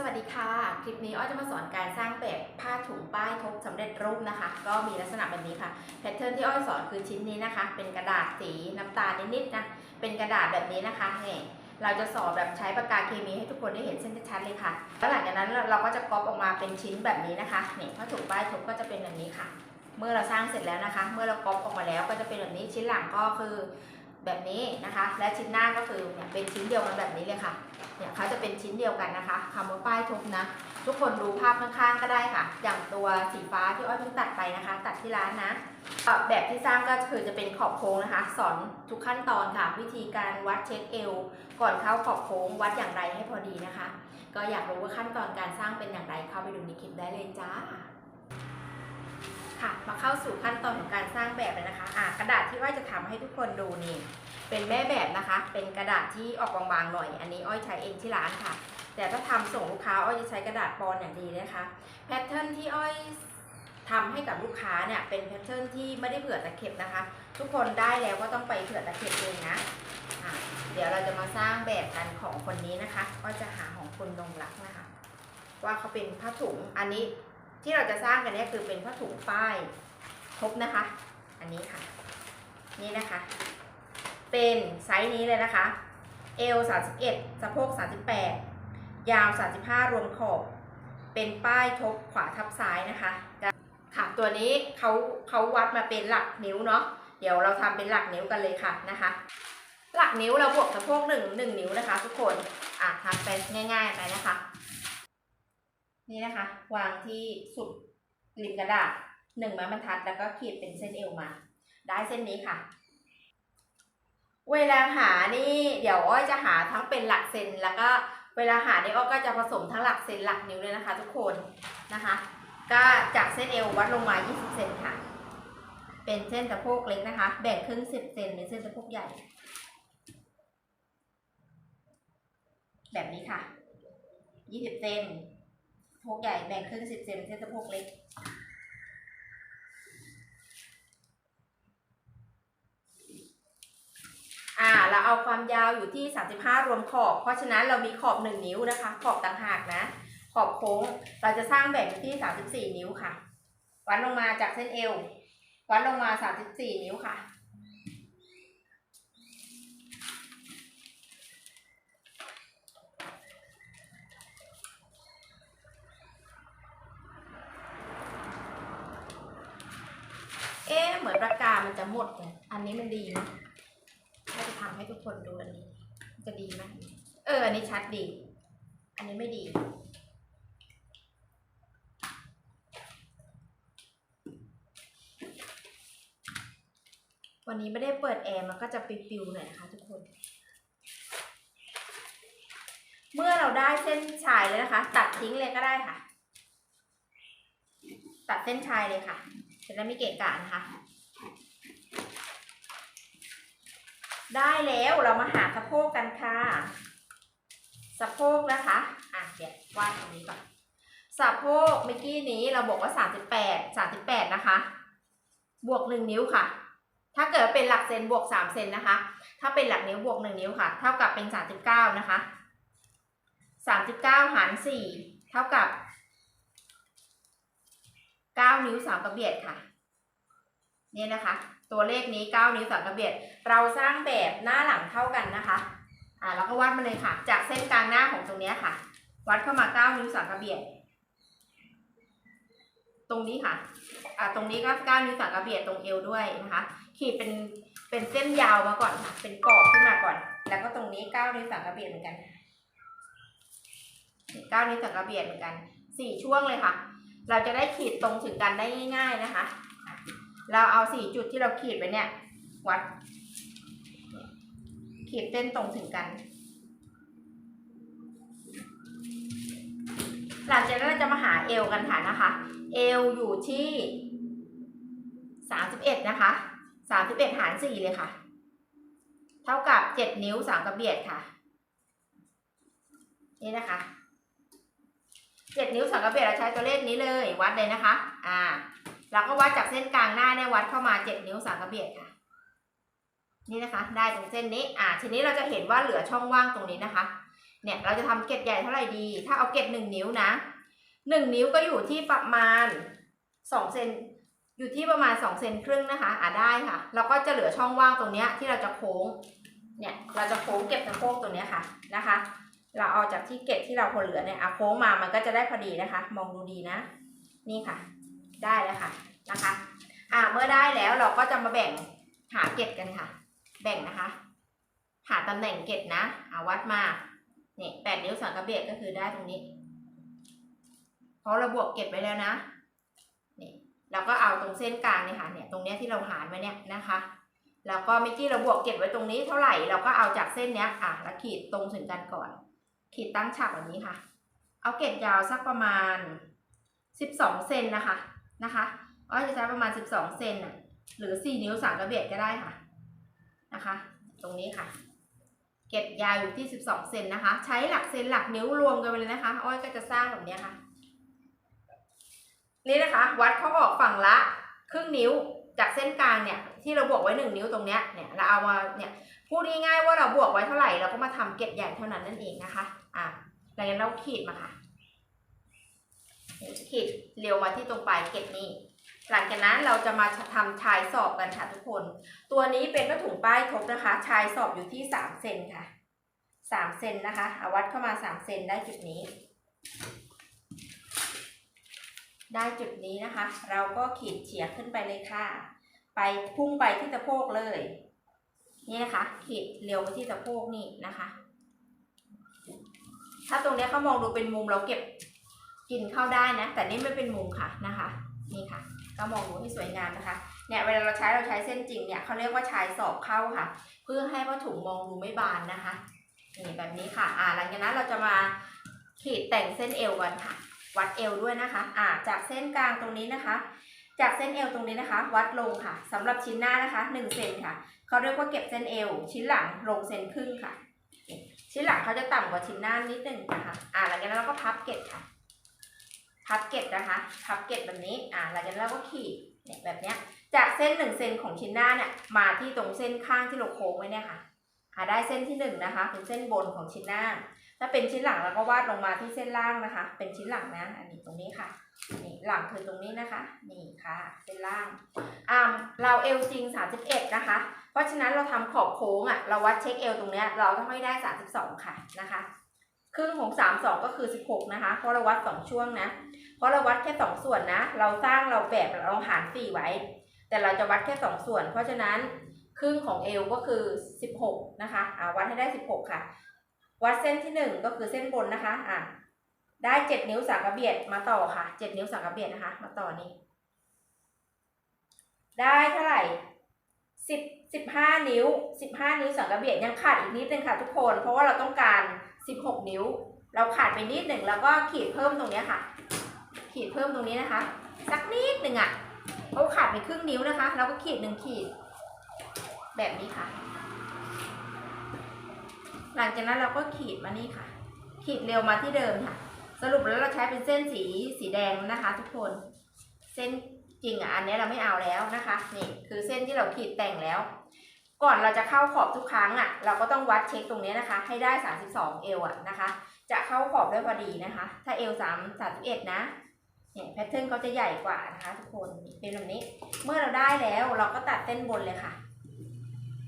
สวัสดีค่ะ คลิปนี้อ้อยจะมาสอนการสร้างแบบผ้าถุงป้ายทบสำเร็จรูปนะคะ ก็มีลักษณะแบบนี้ค่ะ แพทเทิร์นที่อ้อยสอนคือชิ้นนี้นะคะ เป็นกระดาษสีน้ำตาลนิดๆนะ เป็นกระดาษแบบนี้นะคะเนี่ยเราจะสอนแบบใช้ปากกาเคมีให้ทุกคนได้เห็นเส้นชัดๆเลยค่ะ แล้วหลังจากนั้นเราก็จะก๊อปออกมาเป็นชิ้นแบบนี้นะคะเนี่ยผ้าถุงป้ายทบก็จะเป็นแบบนี้ค่ะ เมื่อเราสร้างเสร็จแล้วนะคะ เมื่อเราก๊อปออกมาแล้วก็จะเป็นแบบนี้ชิ้นหลังก็คือ แบบนี้นะคะ และชิ้นหน้าก็คือเนี่ยเป็นชิ้นเดียวกันแบบนี้เลยค่ะ เนี่ยเขาจะเป็นชิ้นเดียวกันนะคะคำว่าป้ายทุบนะ ทุกคนดูภาพข้างๆก็ได้ค่ะ อย่างตัวสีฟ้าที่อ้อยเพิ่งตัดไปนะคะ ตัดที่ร้านนะ แบบที่สร้างก็คือจะเป็นขอบโค้งนะคะ สอนทุกขั้นตอนค่ะ วิธีการวัดเช็คเอวก่อนเข้าขอบโค้งวัดอย่างไรให้พอดีนะคะ ก็อยากรู้ว่าขั้นตอนการสร้างเป็นอย่างไรเข้าไปดูในคลิปได้เลยจ้า ค่ะ มาเข้าสู่ขั้นตอนของการสร้างแบบเลยนะคะอะกระดาษที่อ้อยจะทำให้ทุกคนดูนี่ เป็นแม่แบบนะคะ เป็นกระดาษที่ออกบางๆหน่อย อันนี้อ้อยใช้เองที่ร้านค่ะ แต่ถ้าทำส่งลูกค้าอ้อยจะใช้กระดาษปอนอย่างดีนะคะ แพทเทิร์นที่อ้อยทำให้กับลูกค้าเนี่ยเป็นแพทเทิร์นที่ไม่ได้เผื่อตะเข็บนะคะ ทุกคนได้แล้วก็ต้องไปเผื่อตะเข็บเองนะะเดี๋ยวเราจะมาสร้างแบบกันของคนนี้นะคะ ก็จะหาของคุณนงรักนะคะ ว่าเขาเป็นผ้าถุงอันนี้ ที่เราจะสร้างกันเนี่ยคือเป็นผ้าถุงป้ายทบนะคะ อันนี้ค่ะ นี่นะคะ เป็นไซส์นี้เลยนะคะเอว31สะโพก38 ยาว 35 รวมขอบ เป็นป้ายทบขวาทับซ้ายนะคะค่ะตัวนี้เขาเขาวัดมาเป็นหลักนิ้วเนาะเดี๋ยวเราทำเป็นหลักนิ้วกันเลยค่ะนะคะ หลักนิ้วเราบวกสะโพกหนึ่งหนึ่งนิ้วนะคะ ทุกคนอะทำไปง่าย ๆ ไปนะคะ นี่นะคะ วางที่สุดริมกระดาษหนึ่งไม้บรรทัดแล้วก็ขีดเป็นเส้นเอวมา ได้เส้นนี้ค่ะ เวลาหานี่เดี๋ยวอ้อยจะหาทั้งเป็นหลักเซนแล้วก็เวลาหาเนี่ยอ้อยก็จะผสมทั้งหลักเซนหลักนิ้วเลยนะคะ ทุกคนนะคะ ก็จากเส้นเอววัดลงมา 20 เซนค่ะ เป็นเส้นสะโพกเล็กนะคะ แบ่งครึ่ง 10 เซนเป็นเส้นสะโพกใหญ่ แบบนี้ค่ะ 20 เซน พกใหญ่แบ่งครึ่ง10เซนเป็นเส้นสะโพกเล็ก อ่า เราเอาความยาวอยู่ที่ 35 รวมขอบ เพราะฉะนั้นเรามีขอบ 1 นิ้วนะคะ ขอบต่างหากนะ ขอบโค้ง เราจะสร้างแบบอยู่ที่ 34 นิ้วค่ะ วัดลงมาจากเส้นเอว วัดลงมา 34 นิ้วค่ะ เอ๊ะเหมือนปากกา มันจะหมดเนี่ยอันนี้มันดีนะถ้าจะทำให้ทุกคนดูอันนี้จะดีไหมเออ อันนี้ชัดดี อันนี้ไม่ดี วันนี้ไม่ได้เปิดแอร์มันก็จะปิวๆหน่อยนะคะทุกคน เมื่อเราได้เส้นชายแล้วนะคะ ตัดทิ้งเลยก็ได้ค่ะ ตัดเส้นชายเลยค่ะจะได้ไม่เกะกะนะคะ ได้แล้วเรามาหาสะโพกกันค่ะ สะโพกนะคะ อะเดี๋ยววาดตรงนี้ก่อน สะโพกเมื่อกี้นี้เราบอกว่า38 38นะคะ บวก1นิ้วค่ะ ถ้าเกิดเป็นหลักเซนบวก3เซนนะคะ ถ้าเป็นหลักนิ้วบวก1นิ้วค่ะ เท่ากับเป็น39นะคะ39หาร4เท่ากับ9นิ้ว3กระเบียดค่ะ เนี่ยนะคะ ตัวเลขนี้ 9 นิ้ว3กระเบียดเราสร้างแบบหน้าหลังเท่ากันนะคะอ่าเราก็วัดมาเลยค่ะ จากเส้นกลางหน้าของตรงนี้ค่ะ วัดเข้ามา 9 นิ้ว3กระเบียดตรงนี้ค่ะอ่าตรงนี้ก็ 9 นิ้ว3กระเบียดตรงเอวด้วยนะคะ ขีดเป็นเป็นเส้นยาวมาก่อนค่ะ เป็นกรอบขึ้นมาก่อน แล้วก็ตรงนี้ 9 นิ้ว3กระเบียดเหมือนกัน 9 นิ้ว3กระเบียดเหมือนกันสี่ช่วงเลยค่ะ เราจะได้ขีดตรงถึงกันได้ง่าย ๆนะคะ เราเอาสี่จุดที่เราขีดไปเนี่ย วัด ขีดเส้นตรงถึงกัน หลังจากนั้นเราจะมาหาเอวกันค่ะนะคะ เอวอยู่ที่สามสิบเอ็ดนะคะสามสิบเอ็ดหารสี่เลยค่ะ เท่ากับเจ็ดนิ้วสามกระเบียดค่ะ นี่นะคะเจ็ดนิ้วสามกระเบียดเราใช้ตัวเลขนี้เลยวัดเลยนะคะ อ่า เราก็วัดจากเส้นกลางหน้าเนี่ยวัดเข้ามาเจ็ดนิ้วสามกระเบียดค่ะ นี่นะคะ ได้ตรงเส้นนี้ อ่าทีนี้เราจะเห็นว่าเหลือช่องว่างตรงนี้นะคะ เนี่ยเราจะทำเกล็ดใหญ่เท่าไหร่ดี ถ้าเอาเกล็ดหนึ่งนิ้วนะหนึ่งนิ้วก็อยู่ที่ประมาณสองเซนอยู่ที่ประมาณสองเซนครึ่งนะคะ อ่าได้ค่ะ เราก็จะเหลือช่องว่างตรงเนี้ยที่เราจะโค้ง เนี่ยเราจะโค้งเก็บสะโพกตรงเนี้ยค่ะนะคะ เราเอาจากที่เก็บที่เราพอเหลือเนี่ยเอาโค้งมามันก็จะได้พอดีนะคะ มองดูดีนะ นี่ค่ะ ได้แล้วค่ะนะคะอ่าเมื่อได้แล้วเราก็จะมาแบ่งหาเก็บกันค่ะ แบ่งนะคะ หาตำแหน่งเก็บนะเอาวัดมาเนี่ยแปดนิ้วสังกะเบียดก็คือได้ตรงนี้เพราะเราบวกเก็บไว้แล้วนะนี่เราก็เอาตรงเส้นกลางเนี่ยค่ะเนี่ยตรงเนี้ยที่เราหารไว้เนี่ยนะคะแล้วก็เมื่อกี้เราบวกเก็บไว้ตรงนี้เท่าไหร่เราก็เอาจากเส้นเนี้ยอะแล้วขีดตรงถึงกันก่อน ขีดตั้งฉากแบบนี้ค่ะ เอาเก็บยาวสักประมาณสิบสองเซนนะคะ นะคะ ก็จะใช้ประมาณสิบสองเซนน่ะหรือสี่นิ้วสังกะเบียดก็ได้ค่ะนะคะ ตรงนี้ค่ะ เก็บยาวอยู่ที่ 12 เซนนะคะ ใช้หลักเซนหลักนิ้วรวมกันไปเลยนะคะ อ้อยก็จะสร้างแบบนี้ค่ะ นี่นะคะ วัดเขาออกฝั่งละครึ่งนิ้วจากเส้นกลางเนี่ยที่เราบวกไว้หนึ่งนิ้วตรงเนี้ยเนี่ยเราเอามาเนี่ยพูดง่ายๆว่าเราบวกไว้เท่าไหร่เราก็มาทำเก็บใหญ่เท่านั้นนั่นเองนะคะอะหลังจากนั้นเราขีดมาค่ะ ขีดเร็วมาที่ตรงปลายเก็บนี้หลังจากนั้นเราจะมาทำชายสอบกันค่ะทุกคน ตัวนี้เป็นผ้าถุงป้ายทบนะคะ ชายสอบอยู่ที่สามเซนค่ะสามเซนนะคะเอาวัดเข้ามาสามเซนได้จุดนี้ ได้จุดนี้นะคะ เราก็ขีดเฉียงขึ้นไปเลยค่ะ ไปพุ่งไปที่สะโพกเลยนี่นะคะขีดเร็วไปที่สะโพกนี่นะคะ ถ้าตรงนี้เขามองดูเป็นมุมเราเก็บ กินเข้าได้นะ แต่นี่ไม่เป็นมุมค่ะนะคะนี่ค่ะ ก็มองดูให้สวยงามนะคะเนี่ยเวลาเราใช้เราใช้เส้นจริงเนี่ยเขาเรียกว่าชายสอบเข้าค่ะ เพื่อให้ผ้าถุงมองดูไม่บานนะคะนี่แบบนี้ค่ะอ่าหลังจากนั้นเราจะมาขีดแต่งเส้นเอวกันค่ะ วัดเอวด้วยนะคะอ่าจากเส้นกลางตรงนี้นะคะ จากเส้นเอวตรงนี้นะคะ วัดลงค่ะสำหรับชิ้นหน้านะคะ1เซนค่ะเขาเรียกว่าเก็บเส้นเอวชิ้นหลังลงเซนครึ่งค่ะ ชิ้นหลังเขาจะต่ำกว่าชิ้นหน้านิดนึงนะคะอ่าหลังจากนั้นเราก็พับเก็บค่ะ พับเก็บนะคะ พับเก็บแบบนี้ อ่าหลังจากนั้นเราก็ขีดเนี่ยแบบเนี้ย จากเส้นหนึ่งเซนของชิ้นหน้าเนี่ย มาที่ตรงเส้นข้างที่เราโค้งไว้เนี่ยค่ะหาได้เส้นที่หนึ่งนะคะเป็นเส้นบนของชิ้นหน้า ถ้าเป็นชิ้นหลังเราก็วาดลงมาที่เส้นล่างนะคะ เป็นชิ้นหลังนะ อันนี้ตรงนี้ค่ะ นี่หลังคือตรงนี้นะคะ นี่ค่ะ เส้นล่าง อ่าเราเอวจริง 31 นะคะ เพราะฉะนั้นเราทำขอบโค้งอะ เราวัดเช็คเอวตรงเนี้ย เราต้องให้ได้ 32 ค่ะนะคะ ครึ่งของ 32 ก็คือ 16 นะคะ เพราะเราวัด 2 ช่วงนะ เพราะเราวัดแค่ 2 ส่วนนะ เราสร้างเราแบบเราหาร 4 ไว้ แต่เราจะวัดแค่ 2 ส่วน เพราะฉะนั้นครึ่งของเอวก็คือ 16 นะคะอ่าวัดให้ได้ 16 ค่ะ วัดเส้นที่ 1 ก็คือเส้นบนนะคะอ่าได้ 7 นิ้วสังกะเบียดมาต่อค่ะ 7 นิ้วสังกะเบียดนะคะ มาต่อนี้ ได้เท่าไหร่สิบสิบห้านิ้วสิบห้านิ้วสังกะเบียดยังขาดอีกนิดนึงค่ะทุกคน เพราะว่าเราต้องการ สิบหกนิ้ว เราขาดไปนิดหนึ่งแล้วก็ขีดเพิ่มตรงนี้ค่ะ ขีดเพิ่มตรงนี้นะคะ สักนิดหนึ่งอะเราขาดไปครึ่งนิ้วนะคะ เราก็ขีดหนึ่งขีด แบบนี้ค่ะ หลังจากนั้นเราก็ขีดมานี่ค่ะ ขีดเร็วมาที่เดิมค่ะ สรุปแล้วเราใช้เป็นเส้นสีสีแดงนะคะ ทุกคน เส้นจริงอะอันนี้เราไม่เอาแล้วนะคะ นี่คือเส้นที่เราขีดแต่งแล้ว ก่อนเราจะเข้าขอบทุกครั้งอะ เราก็ต้องวัดเช็คตรงนี้นะคะ ให้ได้ 32 เอวอะนะคะ จะเข้าขอบได้พอดีนะคะ ถ้าเอว3 31 นะเนี่ยแพทเทิร์นเขาจะใหญ่กว่านะคะ ทุกคนเป็นแบบนี้ เมื่อเราได้แล้วเราก็ตัดเส้นบนเลยค่ะ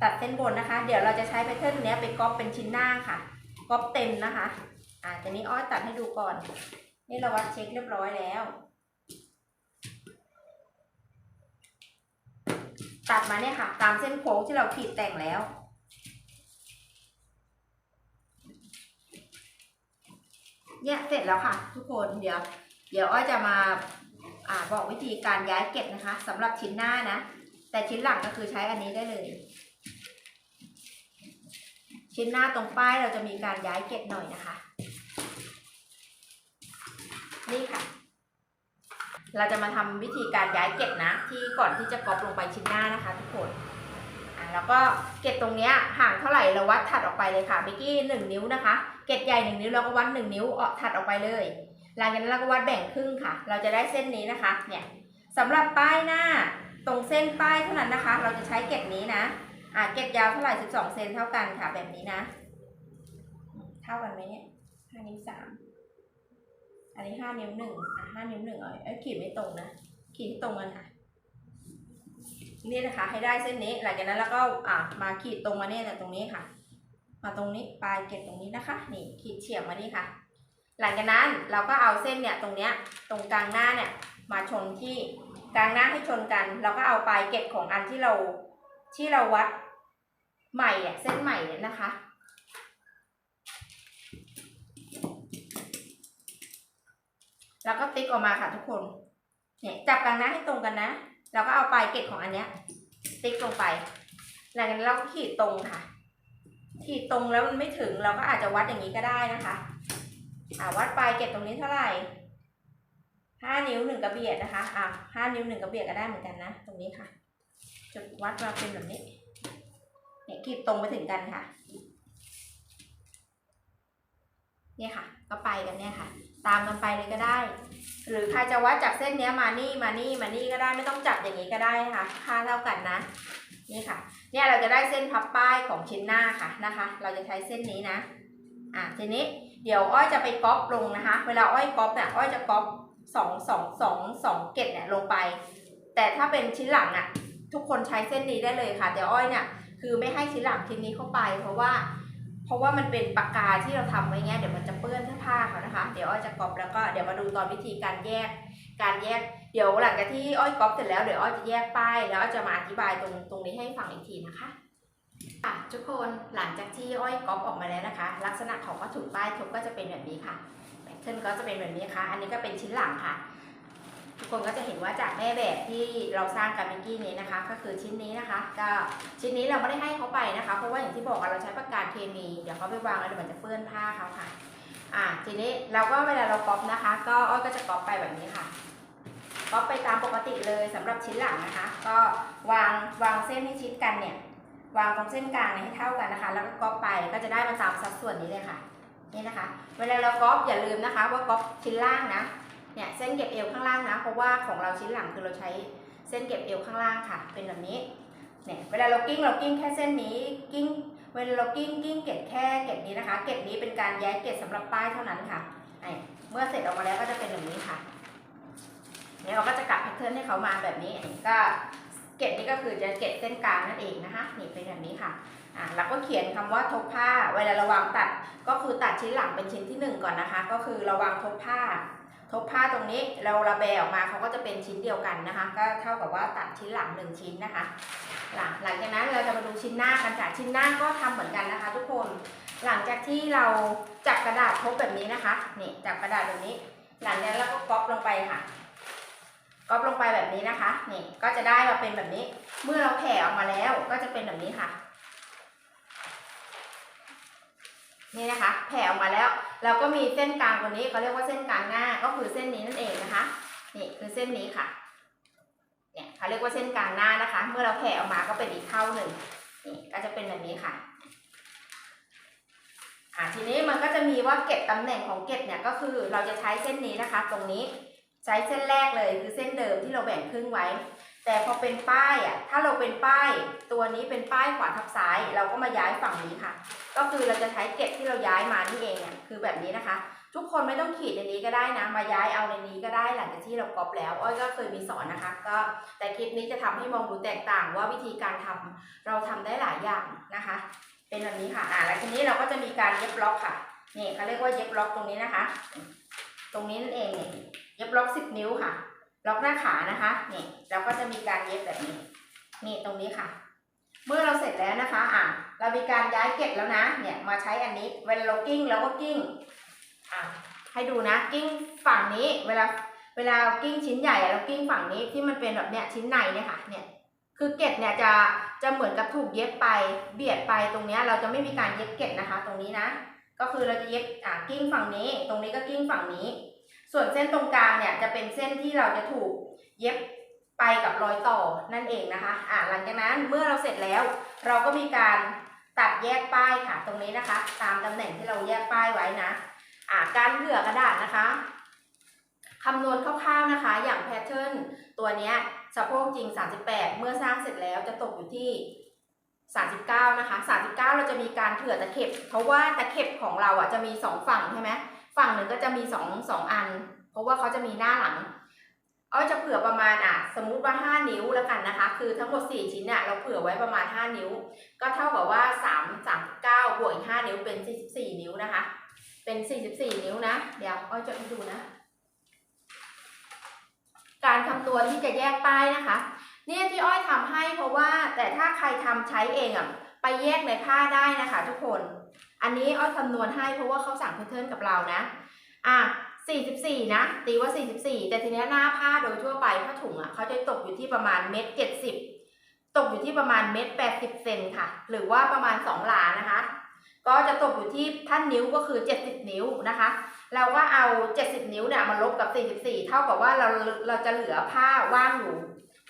ตัดเส้นบนนะคะ เดี๋ยวเราจะใช้แพทเทิร์นเนี้ยไปก๊อปเป็นชิ้นหน้าค่ะก๊อปเต็มนะคะ อ่าทีนี้อ้อยตัดให้ดูก่อน นี่เราวัดเช็คเรียบร้อยแล้ว ตัดมาเนี่ยค่ะ ตามเส้นโค้งที่เราขีดแต่งแล้ว เนี่ยเสร็จแล้วค่ะ ทุกคนเดี๋ยว เดี๋ยวอ้อยจะมาอ่าบอกวิธีการย้ายเก็บนะคะสำหรับชิ้นหน้านะ แต่ชิ้นหลังก็คือใช้อันนี้ได้เลย ชิ้นหน้าตรงป้ายเราจะมีการย้ายเก็บหน่อยนะคะ นี่ค่ะ เราจะมาทำวิธีการย้ายเก็บนะ ที่ก่อนที่จะกรอบลงไปชิ้นหน้านะคะทุกคนอ่าแล้วก็เก็บตรงเนี้ยห่างเท่าไหร่เราวัดถัดออกไปเลยค่ะเมื่อกี้หนึ่งนิ้วนะคะ เก็บใหญ่หนึ่งนิ้วเราก็วัดหนึ่งนิ้วออกถัดออกไปเลย หลังจากนั้นเราก็วัดแบ่งครึ่งค่ะ เราจะได้เส้นนี้นะคะเนี่ยสำหรับป้ายหน้าตรงเส้นป้ายเท่านั้นนะคะ เราจะใช้เก็บนี้นะอ่าเก็บยาวเท่าไหร่12เซนเท่ากันค่ะแบบนี้นะ เท่ากันไหมเนี่ยห้านิ้วสาม อันนี้ห้านิ้วหนึ่งอะห้านิ้วหนึ่งเอาไอ้ยขีดไม่ตรงนะ ขีดให้ตรงกันค่ะ นี่นะคะ ให้ได้เส้นนี้ หลังจากนั้นแล้วก็อะมาขีดตรงมาเนี่ยแต่ตรงนี้ค่ะ มาตรงนี้ปลายเก็บตรงนี้นะคะ นี่ขีดเฉียงมานี่ค่ะ หลังจากนั้นเราก็เอาเส้นเนี่ยตรงเนี้ย ตรงกลางหน้าเนี่ย มาชนที่กลางหน้าให้ชนกันแล้วก็เอาปลายเก็บของอันที่เราที่เราวัดใหม่เนี่ยเส้นใหม่เนี่ยนะคะ แล้วก็ติ๊กออกมาค่ะทุกคน เนี่ยจับกลางน้าให้ตรงกันนะ แล้วก็เอาปลายเกล็ดของอันเนี้ย ติ๊กลงไป หลังจากนั้นเราก็ขีดตรงค่ะ ขีดตรงแล้วมันไม่ถึงเราก็อาจจะวัดอย่างนี้ก็ได้นะคะอ่าวัดปลายเกล็ดตรงนี้เท่าไหร่ห้านิ้วหนึ่งกระเบียดนะคะอ่าห้านิ้วหนึ่งกระเบียดก็ได้เหมือนกันนะ ตรงนี้ค่ะจุดวัดมาเป็นแบบนี้ เนี่ยขีดตรงไปถึงกันค่ะ เนี่ยค่ะ ก็ไปกันเนี่ยค่ะ ตามกันไปเลยก็ได้ หรือใครจะวัดจากเส้นเนี้ยมานี่มานี่มานี่ก็ได้ไม่ต้องจับอย่างนี้ก็ได้นะคะค่าเท่ากันนะ นี่ค่ะ เนี่ยเราจะได้เส้นพับป้ายของชิ้นหน้าค่ะนะคะ เราจะใช้เส้นนี้นะ อะทีนี้เดี๋ยวอ้อยจะไปก๊อปลงนะคะ เวลาอ้อยก๊อปเนี่ยอ้อยจะก๊อปสองสองสองสองเกตเนี่ยลงไป แต่ถ้าเป็นชิ้นหลังอะทุกคนใช้เส้นนี้ได้เลยค่ะแต่อ้อยเนี่ยคือไม่ให้ชิ้นหลังชิ้นนี้เข้าไป เพราะว่า เพราะว่ามันเป็นปากกาที่เราทำไว้เงี้ยเดี๋ยวมันจะเปื้อนเสื้อผ้าเขานะคะ เดี๋ยวอ้อยจะก๊อปแล้วก็เดี๋ยวมาดูตอนวิธีการแยก การแยก เดี๋ยวหลังจากที่อ้อยก๊อปเสร็จแล้วเดี๋ยวอ้อยจะแยกป้ายแล้วอ้อยจะมาอธิบายตรงตรงนี้ให้ฟังอีกทีนะคะค่ะทุกคนหลังจากที่อ้อยก๊อปออกมาแล้วนะคะ ลักษณะของวัตถุป้ายทุกก็จะเป็นแบบนี้ค่ะแพทเทิร์นก็จะเป็นแบบนี้ค่ะ อันนี้ก็เป็นชิ้นหลังค่ะ คนก็จะเห็นว่าจากแม่แบบที่เราสร้างกันเมื่อกี้นี้นะคะ ก็คือชิ้นนี้นะคะ ก็ชิ้นนี้เราไม่ได้ให้เขาไปนะคะ เพราะว่าอย่างที่บอกเราใช้ปากกาเคมีเดี๋ยวเขาไปวางแล้วเดี๋ยวมันจะเปื้อนผ้าเขาค่ะอ่าทีนี้เราก็เวลาเราก๊อปนะคะ ก็อ้อยก็จะก๊อปไปแบบนี้ค่ะก๊อปไปตามปกติเลยสำหรับชิ้นหลังนะคะ ก็วางวางเส้นให้ชิดกันเนี่ยวางตรงเส้นกลางให้เท่ากันนะคะ แล้วก็ก๊อปไปก็จะได้มาตามสัดส่วนนี้เลยค่ะนี่นะคะ เวลาเราก๊อปอย่าลืมนะคะ ว่าก๊อปชิ้นล่างนะ เนี่ยเส้นเก็บเอวข้างล่างนะ เพราะว่าของเราชิ้นหลังคือเราใช้เส้นเก็บเอวข้างล่างค่ะ เป็นแบบนี้เนี่ยเวลาเรากิ้งเรากิ้งแค่เส้นนี้กิ้งเวลาเรากิ้งกิ้งเกล็ดแค่เกล็ดนี้นะคะ เกล็ดนี้เป็นการย้ายเกล็ดสำหรับป้ายเท่านั้นค่ะไอเมื่อเสร็จออกมาแล้วก็จะเป็นแบบนี้ค่ะเนี่ยเราก็จะกลับแพทเทิร์นให้เขามาแบบนี้ก็เกล็ดนี้ก็คือจะเกล็ดเส้นกลางนั่นเองนะคะนี่เป็นแบบนี้ค่ะ อ่าแล้วก็เขียนคำว่าทบผ้า เวลาเราวางตัดก็คือตัดชิ้นหลังเป็นชิ้นที่หนึ่งก่อนนะคะ ก็คือราวางทบผ้า ทบผ้าตรงนี้เราระแบออกมาเขาก็จะเป็นชิ้นเดียวกันนะคะ ก็เท่ากับว่าตัดชิ้นหลังหนึ่งชิ้นนะคะ หลังหลังจากนั้นเราจะมาดูชิ้นหน้ากันค่ะชิ้นหน้าก็ทำเหมือนกันนะคะ ทุกคนหลังจากที่เราจับกระดาษทบแบบนี้นะคะนี่จับกระดาษแบบนี้ หลังจากนั้นเราก็ก๊อปลงไปค่ะก๊อปลงไปแบบนี้นะคะนี่ก็จะได้มาเป็นแบบนี้ เมื่อเราแผ่ออกมาแล้วก็จะเป็นแบบนี้ค่ะ นี่นะคะแผ่ออกมาแล้ว เราก็มีเส้นกลางตัวนี้เขาเรียกว่าเส้นกลางหน้าก็คือเส้นนี้นั่นเองนะคะ นี่คือเส้นนี้ค่ะ เนี่ยเขาเรียกว่าเส้นกลางหน้านะคะ เมื่อเราแผ่ออกมาก็เป็นอีกเท่าหนึ่งนี่ก็จะเป็นแบบนี้ค่ะอ่าทีนี้มันก็จะมีว่าเก็บตำแหน่งของเก็บเนี่ยก็คือเราจะใช้เส้นนี้นะคะ ตรงนี้ใช้เส้นแรกเลยคือเส้นเดิมที่เราแบ่งครึ่งไว้ แต่พอเป็นป้ายอะถ้าเราเป็นป้าย ตัวนี้เป็นป้ายขวาทับซ้าย เราก็มาย้ายฝั่งนี้ค่ะ ก็คือเราจะใช้เก็บที่เราย้ายมานี่เองเนี่ยคือแบบนี้นะคะ ทุกคนไม่ต้องขีดในนี้ก็ได้นะ มาย้ายเอาในนี้ก็ได้หลังจากที่เรากรอบแล้วอ้อยก็เคยมีสอนนะคะ ก็แต่คลิปนี้จะทำให้มองดูแตกต่างว่าวิธีการทำเราทำได้หลายอย่างนะคะ เป็นแบบนี้ค่ะอ่าแล้วทีนี้เราก็จะมีการเย็บล็อกค่ะนี่เขาเรียกว่าเย็บล็อกตรงนี้นะคะ ตรงนี้นั่นเองเนี่ยเย็บล็อกสิบนิ้วค่ะ ล็อกหน้าขานะคะนี่เราก็จะมีการเย็บแบบนี้นี่ตรงนี้ค่ะ เมื่อเราเสร็จแล้วนะคะ อะเรามีการย้ายเก็บแล้วนะ เนี่ยมาใช้อันนี้เวลาเรากิ้งเราก็กิ้งอะให้ดูนะกิ้งฝั่งนี้ เวลาเวลาากิ้งชิ้นใหญ่เรากิ้งฝั่งนี้ที่มันเป็นแบบเนี้ยชิ้นในเนี่ยค่ะเนี่ยคือเกล็ดเนี่ยจะจะเหมือนกับถูกเย็บไปเบียดไปตรงเนี้ยเราจะไม่มีการเย็บเกล็ดนะคะ ตรงนี้นะ ก็คือเราจะเย็บอะกิ้งฝั่งนี้ ตรงนี้ก็กิ้งฝั่งนี้ ส่วนเส้นตรงกลางเนี่ยจะเป็นเส้นที่เราจะถูกเย็บไปกับรอยต่อนั่นเองนะคะอ่าหลังจากนั้นเมื่อเราเสร็จแล้ว เราก็มีการตัดแยกป้ายค่ะ ตรงนี้นะคะ ตามตำแหน่งที่เราแยกป้ายไว้นะอ่าการเผื่อกระดาษนะคะคำนวณคร่าวๆนะคะ อย่างแพทเทิร์นตัวเนี้ยสะโพกจริง 38 เมื่อสร้างเสร็จแล้วจะตกอยู่ที่ 39 นะคะ 39 เราจะมีการเผื่อตะเข็บ เพราะว่าตะเข็บของเราอะจะมี 2 ฝั่งใช่ไหม ฝั่งหนึ่งก็จะมี2 2อัน เพราะว่าเขาจะมีหน้าหลังอ้อยจะเผื่อประมาณอะสมมุติว่า 5 นิ้วแล้วกันนะคะ คือทั้งหมด 4 ชิ้นเนี่ยเราเผื่อไว้ประมาณ 5 นิ้ว ก็เท่ากับว่า 3 39บวกอีก5นิ้วเป็น 44 นิ้วนะคะ เป็น 44 นิ้วนะ เดี๋ยวอ้อยจะดูนะ การคำนวณที่จะแยกป้ายนะคะ เนี่ยที่อ้อยทำให้เพราะว่าแต่ถ้าใครทำใช้เองอะ ไปแยกในผ้าได้นะคะ ทุกคน อันนี้อ้อยคำนวณให้เพราะว่าเขาสั่งแพทเทิร์นกับเรานะ อะ44 นะ ตีว่า 44 แต่ทีนี้หน้าผ้าโดยทั่วไปผ้าถุงอะเขาจะตกอยู่ที่ประมาณเม็ด70 ตกอยู่ที่ประมาณเม็ด80 เซนค่ะ หรือว่าประมาณ 2 หลานะคะ ก็จะตกอยู่ที่ท่านนิ้วก็คือ 70 นิ้วนะคะ เราก็เอา 70 นิ้วเนี่ยมาลบกับ 44 เท่ากับว่าเราเราจะเหลือผ้าว่างอยู่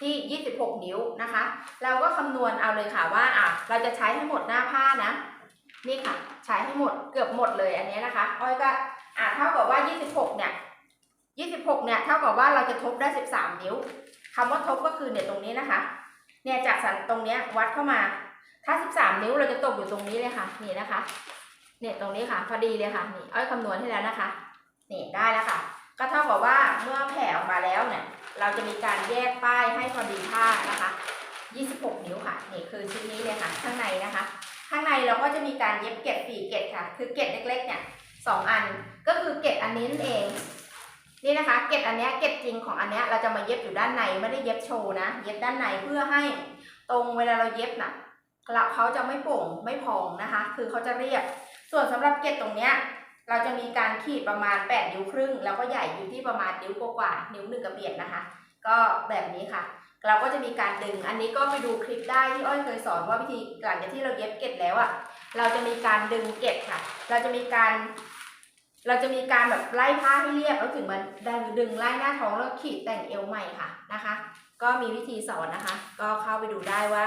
ที่ 26 นิ้วนะคะ เราก็คำนวณเอาเลยค่ะว่าอะเราจะใช้ให้หมดหน้าผ้านะ นี่ค่ะ ใช้ให้หมดเกือบหมดเลยอันนี้นะคะ อ้อยก็อะเท่ากับว่า 26 เนี่ย 26 เนี่ยเท่ากับว่าเราจะทบได้ 13 นิ้วคำว่าทบก็คือเนี่ยตรงนี้นะคะ เนี่ยจากสันตรงเนี้ยวัดเข้ามา ถ้า 13 นิ้วเราจะตกอยู่ตรงนี้เลยค่ะ นี่นะคะ เนี่ยตรงนี้ค่ะ พอดีเลยค่ะ นี่อ้อยคำนวณให้แล้วนะคะ นี่ได้แล้วค่ะ ก็เท่ากับว่าเมื่อแผ่ออกมาแล้วเนี่ย เราจะมีการแยกป้ายให้พอดีผ้านะคะ 26 นิ้วค่ะ นี่คือชิ้นนี้เลยค่ะ ข้างในนะคะ ข้างในเราก็จะมีการเย็บเกล็ดปีเกล็ดค่ะ คือเกล็ดเล็กๆเนี่ยสองอัน ก็คือเกล็ดอันนี้นเอง นี่นะคะ เกล็ดอันนี้เกล็ดจริงของอันนี้เราจะมาเย็บอยู่ด้านใน ไม่ได้เย็บโชว์นะ เย็บด้านในเพื่อให้ตรงเวลาเราเย็บน่ะเราเขาจะไม่โป่งไม่พองนะคะ คือเขาจะเรียบ ส่วนสำหรับเกล็ดตรงเนี้ย เราจะมีการขีดประมาณ 8 นิ้วครึ่ง แล้วก็ใหญ่อยู่ที่ประมาณนิ้วกว่าๆนิ้วหนึ่งกระเบียดนะคะ ก็แบบนี้ค่ะ เราก็จะมีการดึง อันนี้ก็ไปดูคลิปได้ที่อ้อยเคยสอนว่าวิธีหลังจากที่เราเย็บเกล็ดแล้วอะ่ะ เราจะมีการดึงเกล็ดค่ะ เราจะมีการ เราจะมีการแบบไล่ผ้าให้เรียบแล้วถึงมันดึงดึงไล่หน้าท้องแล้วขีดแต่งเอวใหม่ค่ะนะคะ ก็มีวิธีสอนนะคะ ก็เข้าไปดูได้ว่า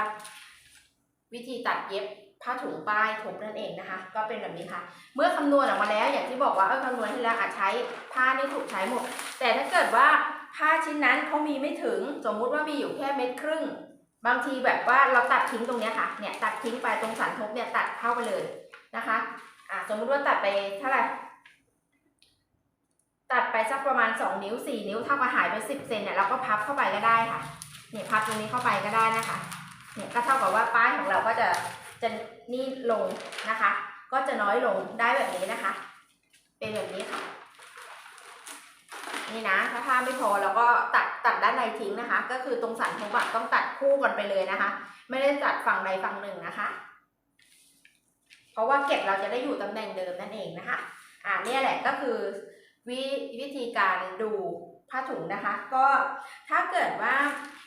วิธีตัดเย็บ ผ้าถุงป้ายทบนั่นเองนะคะ ก็เป็นแบบนี้ค่ะ เมื่อคำนวณออกมาแล้วอย่างที่บอกว่าเออคำนวณให้แล้วอาจใช้ผ้านี่ถูกใช้หมด แต่ถ้าเกิดว่าผ้าชิ้นนั้นเขามีไม่ถึงสมมุติว่ามีอยู่แค่เม็ดครึ่ง บางทีแบบว่าเราตัดทิ้งตรงนี้ค่ะเนี่ยตัดทิ้งไปตรงสันทบเนี่ยตัดเข้าไปเลยนะคะอ่าสมมุติว่าตัดไปเท่าไหร่ตัดไปสักประมาณ 2 นิ้ว 4 นิ้วเท่ากับหายไป 10เซนเนี่ยเราก็พับเข้าไปก็ได้ค่ะเนี่ยพับตรงนี้เข้าไปก็ได้นะคะเนี่ยก็เท่ากับว่าป้ายของเราก็จะ จะนี่ลงนะคะ ก็จะน้อยลงได้แบบนี้นะคะ เป็นแบบนี้ค่ะ นี่นะถ้าผ้าไม่พอเราก็ตัดตัดด้านในทิ้งนะคะ ก็คือตรงสันทบอะต้องตัดคู่กันไปเลยนะคะ ไม่ได้ตัดฝั่งใดฝั่งหนึ่งนะคะ เพราะว่าเก็บเราจะได้อยู่ตำแหน่งเดิมนั่นเองนะคะ อ่าเนี่ยแหละก็คือวิวิธีการดู ผ้าถุงนะคะ ก็ถ้าเกิดว่า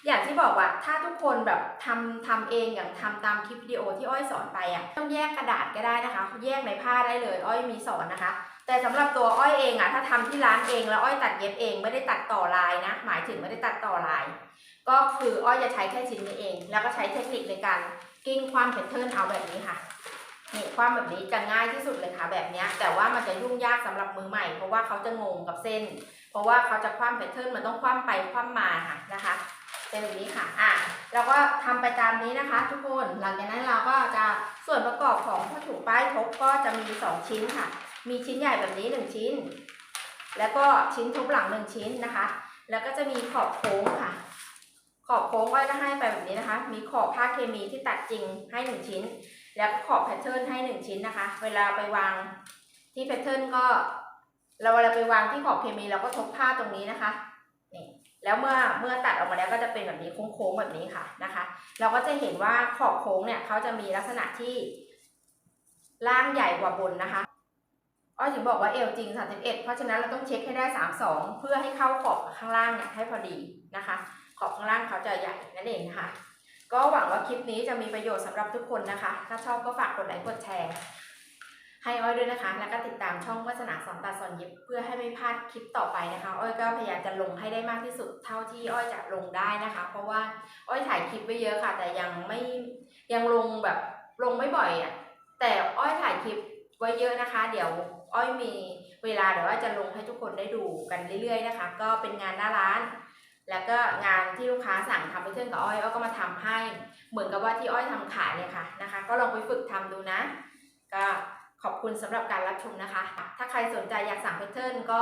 อย่างที่บอกว่าถ้าทุกคนแบบทำทำเองอย่างทำตามคลิปวิดีโอที่อ้อยสอนไปอะต้องแยกกระดาษก็ได้นะคะ แยกในผ้าได้เลย อ้อยมีสอนนะคะ แต่สำหรับตัวอ้อยเองอะถ้าทำที่ร้านเองแล้วอ้อยตัดเย็บเองไม่ได้ตัดต่อลายนะ หมายถึงไม่ได้ตัดต่อลาย ก็คืออ้อยจะใช้แค่ชิ้นนี้เอง แล้วก็ใช้เทคนิคในการกิ้งความแพทเทิร์นเอาแบบนี้ค่ะนี่ความแบบนี้จะง่ายที่สุดเลยค่ะแบบนี้แต่ว่ามันจะยุ่งยากสำหรับมือใหม่ เพราะว่าเขาจะงงกับเส้น ราะว่าเขาจะคว่ำแพทเทิร์นมันต้องคว่ำไปคว่ำมาค่ะนะคะ เป็นแบบนี้ค่ะอะเราก็ทำไปตามนี้นะคะ ทุกคนหลังจากนั้นเราก็จะส่วนประกอบของผ้าถุงป้ายทบก็จะมี 2 ชิ้นค่ะ มีชิ้นใหญ่แบบนี้ 1 ชิ้น แล้วก็ชิ้นทบหลัง 1 ชิ้นนะคะ แล้วก็จะมีขอบโค้งค่ะ ขอบโค้งก็จะให้ไปแบบนี้นะคะ มีขอบผ้าเคมีที่ตัดจริงให้ 1 ชิ้น แล้วก็ขอบแพทเทิร์นให้ 1 ชิ้นนะคะ เวลาไปวางที่แพทเทิร์นก็ เราเวลาไปวางที่ขอบเคมีเราก็ทบผ้าตรงนี้นะคะนี่แล้วเมื่อเมื่อตัดออกมาแล้วก็จะเป็นแบบนี้โค้งๆแบบนี้ค่ะนะคะ เราก็จะเห็นว่าขอบโค้งเนี่ยเขาจะมีลักษณะที่ล่างใหญ่กว่าบนนะคะอ้อยถึงบอกว่าเอวจริง 31 เพราะฉะนั้นเราต้องเช็คให้ได้ 32 เพื่อให้เข้าขอบข้างล่างเนี่ยให้พอดีนะคะ ขอบข้างล่างเขาจะใหญ่นั่นเองนะคะ ก็หวังว่าคลิปนี้จะมีประโยชน์สำหรับทุกคนนะคะ ถ้าชอบก็ฝากกดไลค์กดแชร์ ให้อ้อยด้วยนะคะ แล้วก็ติดตามช่องวัฒนาสอนตาสอนเย็บเพื่อให้ไม่พลาดคลิปต่อไปนะคะ อ้อยก็พยายามจะลงให้ได้มากที่สุดเท่าที่อ้อยจะลงได้นะคะ เพราะว่าอ้อยถ่ายคลิปไว้เยอะค่ะ แต่ยังไม่ยังลงแบบลงไม่บ่อยอะแต่อ้อยถ่ายคลิปไว้เยอะนะคะ เดี๋ยวอ้อยมีเวลาเดี๋ยวอ้อยจะลงให้ทุกคนได้ดูกันเรื่อยๆนะคะ ก็เป็นงานหน้าร้าน แล้วก็งานที่ลูกค้าสั่งทำไปเทิร์นกับอ้อยอ้อยก็มาทำให้ เหมือนกับว่าที่อ้อยทำขายเลยค่ะนะคะ ก็ลองไปฝึกทำดูนะ ก็ อบคุณสำหรับการรับชมนะคะ ถ้าใครสนใจอยากสั่งแพทเทิร์นก็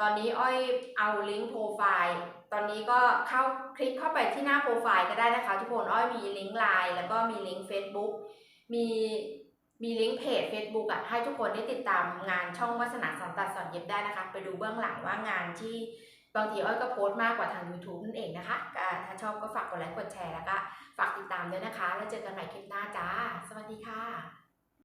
ตอนนี้อ้อยเอาลิงก์โปรไฟล์ ตอนนี้ก็เข้าคลิกเข้าไปที่หน้าโปรไฟล์ก็ได้นะคะ ทุกคนอ้อยมีลิงก์ไลน์แล้วก็มีลิงก์ Facebook มีมีลิงก์เพจ Facebook อะให้ทุกคนได้ติดตามงานช่องวัสนาสอนตัดสอนเย็บได้นะคะ ไปดูเบื้องหลังว่างานที่บางทีอ้อยก็โพสต์มากกว่าทาง YouTube นั่นเองนะคะ ถ้าชอบก็ฝากกดไลค์กดแชร์แล้วก็ฝากติดตามด้วยนะคะ แล้วเจอกันใหม่คลิปหน้าจ้า สวัสดีค่ะ